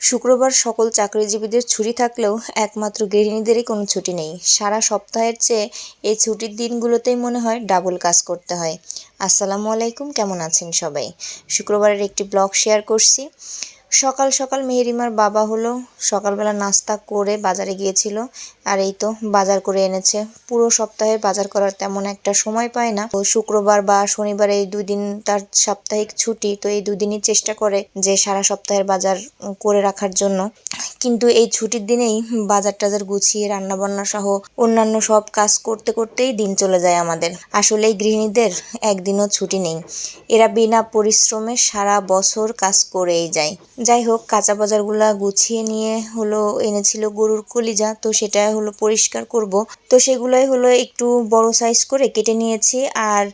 শুক্রবার সকল চাকরিজীবীদের ছুটি থাকলেও একমাত্র গৃহিণীদেরই কোনো ছুটি নেই। সারা সপ্তাহের চেয়ে এই ছুটির দিনগুলোতেই মনে হয় ডাবল কাজ করতে হয়। আসসালামু আলাইকুম, কেমন আছেন সবাই? শুক্রবারের একটি ব্লগ শেয়ার করছি। সকাল সকাল মেহেরিমার বাবা হলো, সকালবেলা নাস্তা করে বাজারে গিয়েছিল। আর এই তো বাজার করে এনেছে। পুরো সপ্তাহে বাজার করার তেমন একটা সময় পায় না। তো শুক্রবার বা শনিবার এই দুই দিন তার সাপ্তাহিক ছুটি, তো এই দুদিনই চেষ্টা করে যে সারা সপ্তাহের বাজার করে রাখার জন্য। কিন্তু এই ছুটির দিনেই বাজার টাজার গুছিয়ে, রান্নাবান্না সহ অন্যান্য সব কাজ করতে করতেই দিন চলে যায় আমাদের। আসলে গৃহিণীদের একদিনও ছুটি নেই। এরা বিনা পরিশ্রমে সারা বছর কাজ করেই যায়। যাই হোক, কাঁচা বাজারগুলা গুছিয়ে নিয়ে হলো এনেছিল গরুর কলিজা, তো সেটা হলো পরিষ্কার করব। তো সেগুলাই হলো একটু বড় সাইজ করে কেটে নিয়েছি আর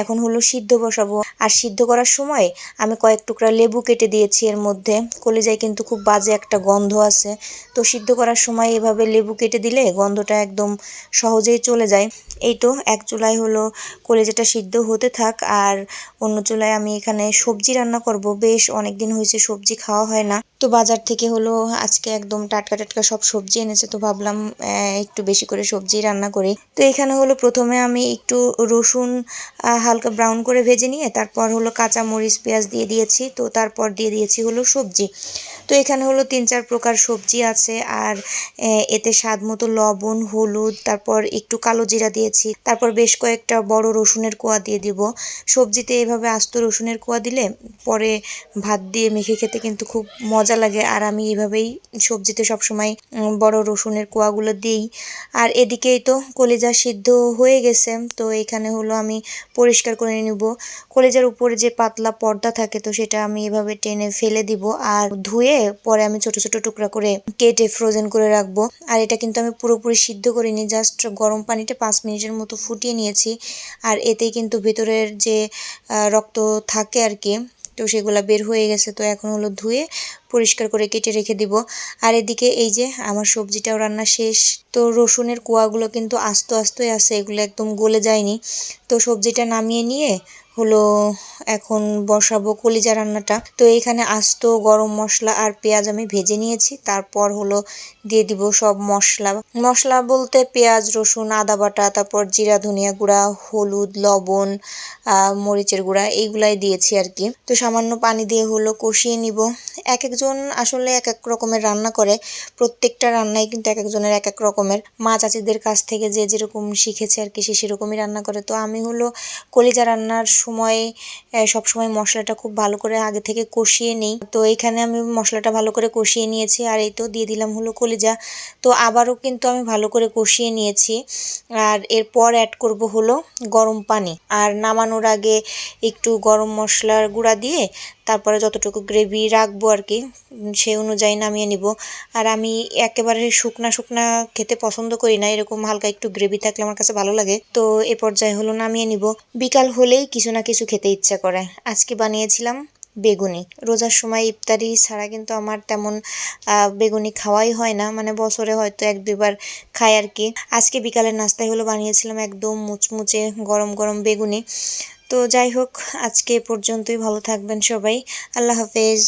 এখন হলো সিদ্ধ বসাবো। আর সিদ্ধ করার সময় আমি কয়েক টুকরা লেবু কেটে দিয়েছি এর মধ্যে। কলিজায় কিন্তু খুব বাজে একটা গন্ধ আছে। তো সিদ্ধ করার সময় এভাবে লেবু কেটে দিলে গন্ধটা একদম সহজেই চলে যায়। এই তো এক চুলায় হলো কলিজাটা সিদ্ধ হতে থাক আর অন্য চুলায় আমি এখানে সবজি রান্না করব। বেশ অনেক দিন হয়েছে সবজি খাওয়া হয় না। তো বাজার থেকে হলো আজকে একদম টাটকা টাটকা সব সবজি এনেছে। তো ভাবলাম একটু বেশি করে সবজি রান্না করি। তো এখানে হলো প্রথমে আমি একটু রসুন হালকা ব্রাউন করে ভেজে নিয়ে তারপর হলো কাঁচা মরিচ পেঁয়াজ দিয়ে দিয়েছি। তো তারপর দিয়ে দিয়েছি হলো সবজি। তো এখানে হলো তিন চার প্রকার সবজি আছে আর এতে স্বাদ মতো লবণ, হলুদ, তারপর একটু কালো জিরা দিয়েছি। তারপর বেশ কয়েকটা বড় রসুনের কোয়া দিয়ে দিব। সবজিতে এভাবে আস্ত রসুনের কোয়া দিলে পরে ভাত দিয়ে মেখে খেতে কিন্তু খুব মজা লাগে। আর আমি এভাবেই সবজিতে সবসময় বড় রসুনের কোয়াগুলো দিই। আর এদিকেই তো কলিজা সিদ্ধ হয়ে গেছে, তো এখানে হলো আমি পরিষ্কার করে নিব। কলিজার উপরে যে পাতলা পর্দা থাকে তো সেটা আমি এভাবে টেনে ফেলে দিব আর ধুয়ে পরে আমি ছোট ছোট টুকরা করে কেটে ফ্রোজেন করে রাখব। আর এটা কিন্তু আমি পুরোপুরি সিদ্ধ করিনি জাস্ট গরম পানিতে পাঁচ মিনিটের মতো ফুটিয়ে নিয়েছি। আর এতেই কিন্তু ভেতরের যে রক্ত থাকে আর কি, তো সেগুলা বের হয়ে গেছে। তো এখন হলো ধুয়ে পরিষ্কার করে কেটে রেখে দিব। আর এদিকে এই যে আমার সবজিটাও রান্না শেষ। তো রসুনের কুয়াগুলো কিন্তু আস্তে আস্তে আছে, এগুলো একদম গলে যায়নি। তো সবজিটা নামিয়ে নিয়ে হলো এখন বসাবো কলিজা রান্নাটা। তো এখানে আস্ত গরম মশলা আর পেঁয়াজ আমি ভেজে নিয়েছি। তারপর হলো দিয়ে দিব সব মশলা। মশলা বলতে পেঁয়াজ, রসুন, আদা বাটা, তারপর জিরা, ধনিয়া গুঁড়া, হলুদ, লবণ মরিচের গুঁড়া, এইগুলাই দিয়েছি আর কি। তো সামান্য পানি দিয়ে হলো কষিয়ে নিব। এক এক একজন আসলে এক এক রকমের রান্না করে। প্রত্যেকটা রান্নাই কিন্তু এক একজনের এক এক রকমের। মা চাচিদের কাছ থেকে যে যেরকম শিখেছে আর কি সে সেরকমই রান্না করে। তো আমি হলো কলিজা রান্নার সময় সবসময় মশলাটা খুব ভালো করে আগে থেকে কষিয়ে নিই। তো এখানে আমি মশলাটা ভালো করে কষিয়ে নিয়েছি আর এই তো দিয়ে দিলাম হলো কলিজা। তো আবারও কিন্তু আমি ভালো করে কষিয়ে নিয়েছি। আর এরপর অ্যাড করব হলো গরম পানি। আর নামানোর আগে একটু গরম মশলার গুঁড়া দিয়ে তারপরে যতটুকু গ্রেভি রাখব আর কি সেই অনুযায়ী নামিয়ে নিব। আর আমি একেবারে শুকনা শুকনা খেতে পছন্দ করি না, এরকম হালকা একটু গ্রেভি থাকলে আমার কাছে ভালো লাগে। তো এ পর্যায়ে হলো নামিয়ে নিব। বিকাল হলেই কিছু না কিছু খেতে ইচ্ছা করে। আজকে বানিয়েছিলাম বেগুনি। রোজার সময় ইফতারি ছাড়া কিন্তু আমার তেমন বেগুনি খাওয়াই হয় না। মানে বছরে হয়তো এক দুবার খাই আর কি আজকে বিকালের নাস্তায় হলো বানিয়েছিলাম একদম মুচমুচে গরম গরম বেগুনি। তো যাই হোক আজকে পর্যন্তই। ভালো থাকবেন সবাই। আল্লাহ হাফেজ।